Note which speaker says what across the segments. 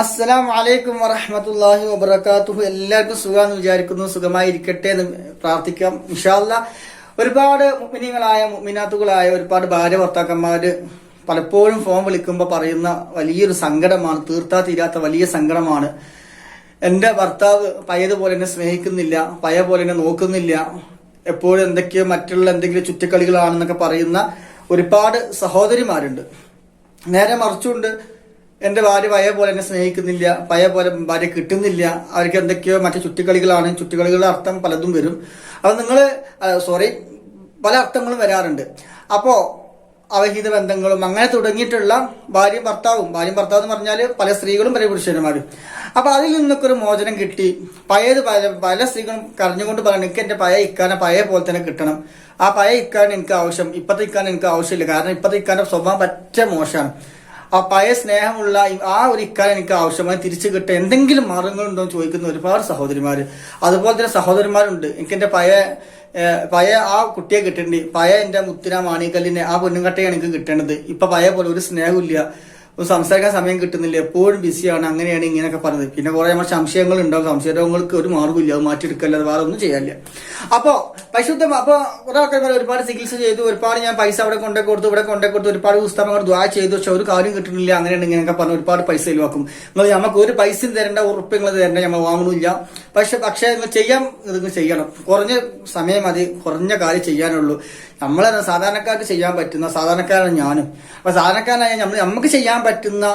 Speaker 1: അസ്സലാം വലൈക്കും വറഹമത്തല്ലാഹി വബർക്കാത്തുഹു എല്ലാവർക്കും സുഖമാണെന്ന് വിചാരിക്കുന്നു. സുഖമായിരിക്കട്ടെ എന്ന് പ്രാർത്ഥിക്കാം. ഇൻഷാല്ല ഒരുപാട് മുമിനികളായ മുമിനാത്തുകളായ ഒരുപാട് ഭാര്യ ഭർത്താക്കന്മാര് പലപ്പോഴും ഫോൺ വിളിക്കുമ്പോൾ പറയുന്ന വലിയൊരു സങ്കടമാണ്. തീർത്താ തീരാത്ത വലിയ സങ്കടമാണ്. എന്റെ ഭർത്താവ് പഴയതുപോലെ എന്നെ സ്നേഹിക്കുന്നില്ല പയ പോലെ എന്നെ നോക്കുന്നില്ല. എപ്പോഴും എന്തൊക്കെയോ മറ്റുള്ള എന്തെങ്കിലും ചുറ്റിക്കളികളാണെന്നൊക്കെ പറയുന്ന ഒരുപാട് സഹോദരിമാരുണ്ട്. നേരെ മറിച്ചുകൊണ്ട് എന്റെ ഭാര്യ പഴയ പോലെ എന്നെ സ്നേഹിക്കുന്നില്ല പഴയ പോലെ ഭാര്യ കിട്ടുന്നില്ല. അവർക്ക് എന്തൊക്കെയോ മറ്റു ചുറ്റിക്കളികളാണ് ചുറ്റിക്കളികളുടെ അർത്ഥം പലതും വരും. അപ്പൊ നിങ്ങൾ സോറി പല അർത്ഥങ്ങളും വരാറുണ്ട്. അപ്പോ അവഹിത ബന്ധങ്ങളും അങ്ങനെ തുടങ്ങിയിട്ടുള്ള ഭാര്യയും ഭർത്താവും ഭാര്യയും ഭർത്താവ് എന്ന് പറഞ്ഞാൽ പല സ്ത്രീകളും പല പുരുഷന്മാരും. അപ്പൊ അതിൽ നിന്നൊക്കെ ഒരു മോചനം കിട്ടി. പഴയത് പല പല സ്ത്രീകളും കരഞ്ഞുകൊണ്ട് പറയണം എനിക്ക് എന്റെ പഴയ ഇക്കാന പഴയ പോലെ തന്നെ കിട്ടണം. ആ പഴയ ഇക്കാൻ എനിക്ക് ആവശ്യം ഇപ്പത്തെ ഇക്കാൻ എനിക്ക് ആവശ്യമില്ല. കാരണം ഇപ്പത്തെ ഇക്കാന്റെ സ്വഭാവം പറ്റ മോശമാണ്. ആ പഴയ സ്നേഹമുള്ള ആ ഒരു ഇക്കാലം എനിക്ക് ആവശ്യമായി തിരിച്ചു കിട്ടുക എന്തെങ്കിലും മാർഗങ്ങളുണ്ടോ എന്ന് ചോദിക്കുന്ന ഒരുപാട് സഹോദരിമാർ അതുപോലെ തന്നെ സഹോദരന്മാരുണ്ട്. എനിക്ക് എന്റെ പഴയ പയ ആ കുട്ടിയെ കിട്ടേണ്ടി. പയ എന്റെ മുത്തിന മാണിക്കല്ലിനെ ആ പൊന്നുംകട്ടയാണ് എനിക്ക് കിട്ടേണ്ടത്. ഇപ്പൊ പഴയ പോലെ ഒരു സ്നേഹമില്ല ഒരു സംസാരിക്കാൻ സമയം കിട്ടുന്നില്ല. എപ്പോഴും ബിസിയാണ്. അങ്ങനെയാണ് ഇങ്ങനെയൊക്കെ പറഞ്ഞത്. പിന്നെ കുറെ നമ്മൾ സംശയങ്ങൾ ഉണ്ടാവും സംശയ രോഗങ്ങൾക്ക് ഒരു മാർഗമില്ല അത് മാറ്റിയെടുക്കല്ലാതെ വേറെ ഒന്നും ചെയ്യാനില്ല. അപ്പോ പരിശുദ്ധം അപ്പൊ കുറെ ആൾക്കാർ ഒരുപാട് ചികിത്സ ചെയ്തു. ഒരുപാട് ഞാൻ പൈസ അവിടെ കൊണ്ടേ കൊടുത്തു. ഇവിടെ കൊണ്ടേ കൊടുത്തു. ഒരുപാട് പുസ്തകങ്ങൾ ദ്വാ ചെയ്തു. പക്ഷെ ഒരു കാര്യം കിട്ടുന്നില്ല. അങ്ങനെയാണ് ഇങ്ങനെയൊക്കെ പറഞ്ഞ് ഒരുപാട് പൈസ ഒഴിവാക്കും. നിങ്ങൾ നമുക്ക് ഒരു പൈസയും തരേണ്ട. ഉറപ്പുകൾ തരേണ്ട. നമ്മൾ വാങ്ങണില്ല പക്ഷെ പക്ഷേ നിങ്ങൾ ചെയ്യാം. നിങ്ങൾ ചെയ്യണം. കുറഞ്ഞ സമയം മതി. കുറഞ്ഞ കാര്യം ചെയ്യാനുള്ളൂ. നമ്മളെ സാധാരണക്കാർക്ക് ചെയ്യാൻ പറ്റുന്ന സാധാരണക്കാരാണ് ഞാനും. അപ്പൊ സാധാരണക്കാരനായ നമ്മൾ നമുക്ക് ചെയ്യാൻ പറ്റുന്ന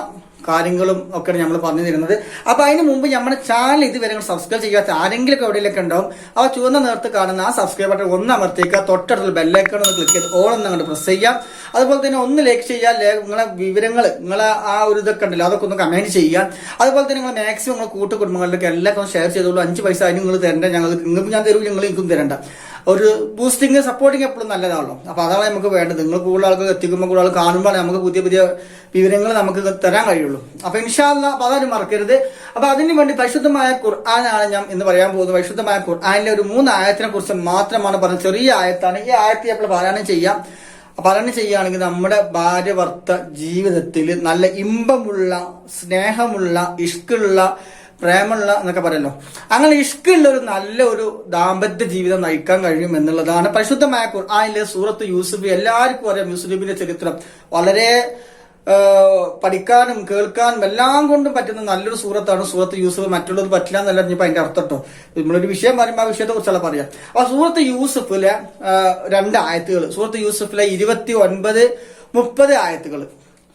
Speaker 1: കാര്യങ്ങളും ഒക്കെയാണ് നമ്മൾ പറഞ്ഞു തരുന്നത് അപ്പൊ അതിന് മുമ്പ് നമ്മുടെ ചാനൽ ഇതുവരെ സബ്സ്ക്രൈബ് ചെയ്യാത്ത ആരെങ്കിലും എവിടെയൊക്കെ ഉണ്ടാവും ആ ചുവന്ന നേരത്ത് കാണുന്ന ആ സബ്സ്ക്രൈബ് ബട്ടൺ ഒന്ന് അമർത്തിക്കുക തൊട്ടടുത്തുള്ള ബെല്ലൈക്കൺ ഒന്ന് ക്ലിക്ക് ചെയ്ത് ഓൾ ഒന്ന് അങ്ങോട്ട് പ്രസ് ചെയ്യാം അതുപോലെ തന്നെ ഒന്ന് ലൈക്ക് ചെയ്യാൻ നിങ്ങളെ വിവരങ്ങൾ നിങ്ങളെ ആ ഒരു ഇതൊക്കെ ഉണ്ടല്ലോ അതൊക്കെ ഒന്ന് കമന്റ് ചെയ്യാം അതുപോലെ തന്നെ നിങ്ങൾ മാക്സിമം നിങ്ങൾ കൂട്ടുകുടുംബങ്ങളിലൊക്കെ എല്ലാവർക്കും ഷെയർ ചെയ്തോളൂ. അഞ്ച് പൈസ അതിന് നിങ്ങൾ തരേണ്ട. ഞങ്ങൾ നിങ്ങൾക്ക് ഞാൻ തരൂ നിങ്ങൾ എനിക്കും തരണ്ട. ഒരു ബൂസ്റ്റിംഗ് സപ്പോർട്ടിങ് എപ്പോഴും നല്ലതാണല്ലോ. അപ്പൊ അതാണ് നമുക്ക് വേണ്ടത്. നിങ്ങൾ കൂടുതൽ ആൾക്ക് എത്തിക്കുമ്പോൾ കൂടുതൽ ആൾ കാണുമ്പോൾ നമുക്ക് പുതിയ പുതിയ വിവരങ്ങൾ നമുക്ക് തരാൻ കഴിയുള്ളൂ. അപ്പൊ ഇൻഷാല്ല അപ്പൊ അതാരും മറക്കരുത്. അപ്പൊ അതിനു വേണ്ടി പരിശുദ്ധമായ ഖുർആനാണ് ഞാൻ ഇന്ന് പറയാൻ പോകുന്നത്. പരിശുദ്ധമായ ഖുർആാനിലെ ഒരു മൂന്ന് ആയത്തിനെ കുറിച്ച് മാത്രമാണ് പറഞ്ഞത്. ചെറിയ ആയത്താണ്. ഈ ആയത്തെ നമ്മൾ പാരായണം ചെയ്യാം. പാരായണം ചെയ്യുകയാണെങ്കിൽ നമ്മുടെ ഭാര്യ ഭർത്ത ജീവിതത്തിൽ നല്ല ഇമ്പമുള്ള സ്നേഹമുള്ള ഇഷ്കുള്ള പ്രേമുള്ള എന്നൊക്കെ പറയല്ലോ. അങ്ങനെ ഇഷ്കുള്ള ഒരു നല്ല ഒരു ദാമ്പത്യ ജീവിതം നയിക്കാൻ കഴിയും എന്നുള്ളതാണ് പരിശുദ്ധമായ ഖുർആനിലെ സൂറത്ത് യൂസുഫ് എല്ലാവർക്കും അറിയാം. യൂസുഫിന്റെ ചരിത്രം. വളരെ പഠിക്കാനും കേൾക്കാനും എല്ലാം കൊണ്ടും പറ്റുന്ന നല്ലൊരു സൂറത്താണ് സൂറത്ത് യൂസുഫ്. മറ്റുള്ളത് പറ്റില്ല എന്നല്ല ഇനിയിപ്പോ അതിന്റെ അർത്ഥം കേട്ടോ നമ്മളൊരു വിഷയം പറയുമ്പോൾ ആ വിഷയത്തെ കുറിച്ചുള്ള പറയാം. അപ്പൊ സൂറത്ത് യൂസുഫിലെ രണ്ട് ആയത്തുകൾ സൂറത്ത് യൂസുഫിലെ ഇരുപത്തി ഒൻപത് മുപ്പത് ആയത്തുകൾ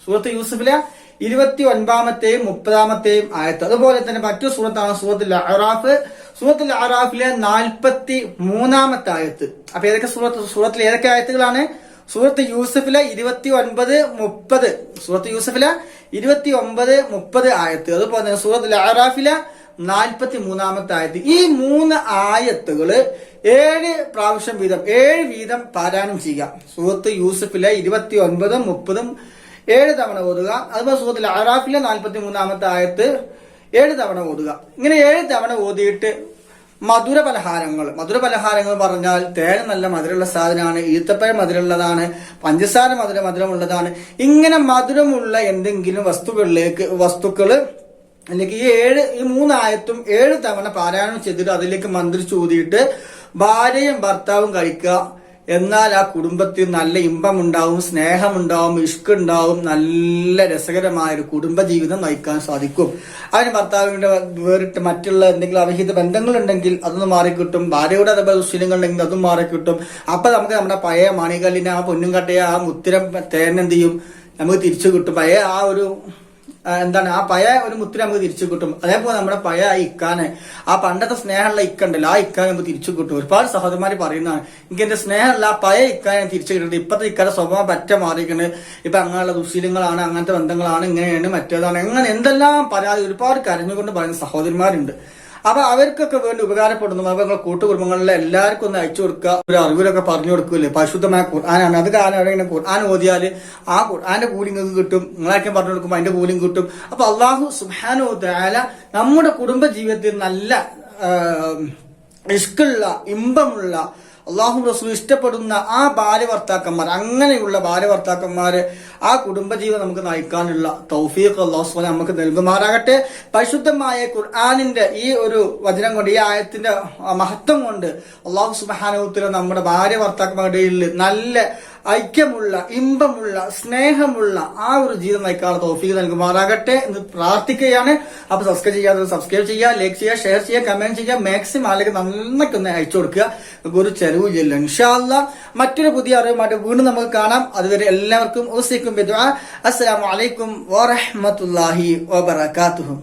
Speaker 1: സൂറത്ത് യൂസുഫിലെ ഇരുപത്തി ഒൻപതാമത്തെയും മുപ്പതാമത്തെയും ആയത്ത്. അതുപോലെ തന്നെ മറ്റു സൂറത്താണ് സൂറത്തുൽ അറാഫ് സൂറത്തുൽ അറാഫിലെ നാൽപ്പത്തി മൂന്നാമത്തെ ആയത്ത്. അപ്പൊ ഏതൊക്കെ സൂറത്ത് സൂറത്തിൽ ഏതൊക്കെ ആയത്തുകളാണ്? സൂറത്ത് യൂസഫിലെ ഇരുപത്തി ഒൻപത് മുപ്പത്. സൂറത്ത് യൂസഫിലെ ഇരുപത്തി ഒമ്പത് മുപ്പത് ആയത്ത്. അതുപോലെ തന്നെ സൂറത്തുൽ അറാഫിലെ നാൽപ്പത്തി മൂന്നാമത്തെ ആയത്ത്. ഈ മൂന്ന് ആയത്തുകൾ ഏഴ് പ്രാവശ്യം വീതം ഏഴ് വീതം പാരായണം ചെയ്യുക. സൂറത്ത് യൂസഫിലെ ഇരുപത്തി ഒൻപതും മുപ്പതും ഏഴ് തവണ ഓതുക. അതുപോലെ സുഹൃത്തിൽ അറാഫിലെ നാൽപ്പത്തി മൂന്നാമത്തെ ആയത്ത് ഏഴ് തവണ ഓതുക. ഇങ്ങനെ ഏഴ് തവണ ഓതിയിട്ട് മധുര പലഹാരങ്ങൾ. മധുര പലഹാരങ്ങൾ പറഞ്ഞാൽ തേൻ നല്ല മധുരമുള്ള സാധനമാണ് ഈത്തപ്പഴം മധുരമുള്ളതാണ് പഞ്ചസാര മധുര മധുരമുള്ളതാണ്. ഇങ്ങനെ മധുരമുള്ള എന്തെങ്കിലും വസ്തുക്കളിലേക്ക് വസ്തുക്കൾ അല്ലെങ്കിൽ ഈ ഏഴ് ഈ മൂന്നായത്തും ഏഴ് തവണ പാരായണം ചെയ്തിട്ട് അതിലേക്ക് മന്ത്രിച്ചൂതിയിട്ട് ഭാര്യയും ഭർത്താവും കഴിക്കുക. എന്നാൽ ആ കുടുംബത്തിൽ നല്ല ഇമ്പമുണ്ടാവും സ്നേഹമുണ്ടാവും ഇഷ്കുണ്ടാവും നല്ല രസകരമായ ഒരു കുടുംബജീവിതം നയിക്കാൻ സാധിക്കും. അതിന് ഭർത്താവിന്റെ വേറിട്ട് മറ്റുള്ള എന്തെങ്കിലും അവിഹിത ബന്ധങ്ങളുണ്ടെങ്കിൽ അതൊന്ന് മാറിക്കിട്ടും. ഭാര്യയുടെ അതേപോലെ ദുശീലങ്ങൾ ഉണ്ടെങ്കിൽ അതും മാറിക്കിട്ടും. അപ്പൊ നമുക്ക് നമ്മുടെ പഴയ മണികല്ലിനെ ആ പൊന്നും കട്ടയെ ആ മുത്തിരം തേനെന്ത് ചെയ്യും? നമുക്ക് തിരിച്ചു കിട്ടും. പഴയ ആ ഒരു എന്താണ് ആ പയ ഒരു മുത്തിന് നമുക്ക് തിരിച്ചു കിട്ടും. അതേപോലെ നമ്മുടെ പയ ആ ഇക്കാനെ ആ പണ്ടത്തെ സ്നേഹമുള്ള ഇക്ക ഉണ്ടല്ലോ ആ ഇക്കാനെ നമുക്ക് തിരിച്ചു കിട്ടും. ഒരുപാട് സഹോദരന്മാര് പറയുന്നതാണ് എനിക്ക് എന്റെ സ്നേഹമല്ല ആ പഴയ ഇക്കാനെ തിരിച്ചു കിട്ടുന്നത് ഇപ്പത്തെ ഇക്കാരെ സ്വഭാവം പറ്റ മാറിയിരിക്കുന്നത് ഇപ്പൊ അങ്ങനെയുള്ള ദുശീലങ്ങളാണ് അങ്ങനത്തെ ബന്ധങ്ങളാണ് ഇങ്ങനെയാണ് മറ്റേതാണ്. അങ്ങനെ എന്തെല്ലാം പരാതി ഒരുപാട് കരഞ്ഞുകൊണ്ട് പറയുന്ന സഹോദരന്മാരുണ്ട്. അപ്പൊ അവർക്കൊക്കെ വേണ്ടി ഉപകാരപ്പെടുന്നു അപ്പൊ നിങ്ങളെ കൂട്ടുകുടുംബങ്ങളിലെ എല്ലാവർക്കും ഒന്ന് അയച്ചു കൊടുക്കുക. ഒരു അറിവിലൊക്കെ പറഞ്ഞു കൊടുക്കില്ലേ പരിശുദ്ധമായ ഖുർആനാണ്. അത് കാരണം എവിടെയെങ്കിലും ഖുർആൻ ഓതിയാൽ ആ ഖുർആന്റെ കൂലി നിങ്ങൾക്ക് കിട്ടും. നിങ്ങളായിരിക്കും പറഞ്ഞു കൊടുക്കുമ്പോൾ അതിന്റെ കൂലിയും കിട്ടും. അപ്പൊ അള്ളാഹു സുഹാനോ ദാല നമ്മുടെ കുടുംബ ജീവിതത്തിൽ നല്ല റിസ്ക്കുള്ള ഇമ്പമുള്ള അള്ളാഹു റസൂൽ ഇഷ്ടപ്പെടുന്ന ആ ഭാര്യ ഭർത്താക്കന്മാർ അങ്ങനെയുള്ള ഭാര്യ ഭർത്താക്കന്മാര് ആ കുടുംബജീവിതം നമുക്ക് നയിക്കാനുള്ള തൗഫീഖ് അള്ളാഹു സുബ്ഹാനഹു നമുക്ക് നൽകുമാറാകട്ടെ. പരിശുദ്ധമായ ഖുർആാനിന്റെ ഈ ഒരു വചനം കൊണ്ട് ഈ ആയത്തിന്റെ മഹത്വം കൊണ്ട് അള്ളാഹു സുബാനുത്തില നമ്മുടെ ഭാര്യ ഭർത്താക്കന്മാരുടെ നല്ല ഐക്യമുള്ള ഇമ്പമുള്ള സ്നേഹമുള്ള ആ ഒരു ജീവിതം നയിക്കാനുള്ള തോഫീക്ക് നൽകുമാറാകട്ടെ എന്ന് പ്രാർത്ഥിക്കുകയാണ്. അപ്പൊ സബ്സ്ക്രൈബ് ചെയ്യാതെ സബ്സ്ക്രൈബ് ചെയ്യുക ലൈക്ക് ചെയ്യുക ഷെയർ ചെയ്യുക കമന്റ് ചെയ്യുക മാക്സിമം അല്ലെങ്കിൽ നന്നായിട്ട് ഒന്ന് അയച്ചു കൊടുക്കുക. ഗുരു ഒരു ചെലവില്ല ഇൻഷാല്ല മറ്റൊരു പുതിയ അറിവുമായിട്ട് വീണ്ടും നമുക്ക് കാണാം. അതുവരെ എല്ലാവർക്കും അസ്സലാമു അലൈക്കും വറഹ്മത്തുള്ളാഹി വബറകാതുഹു.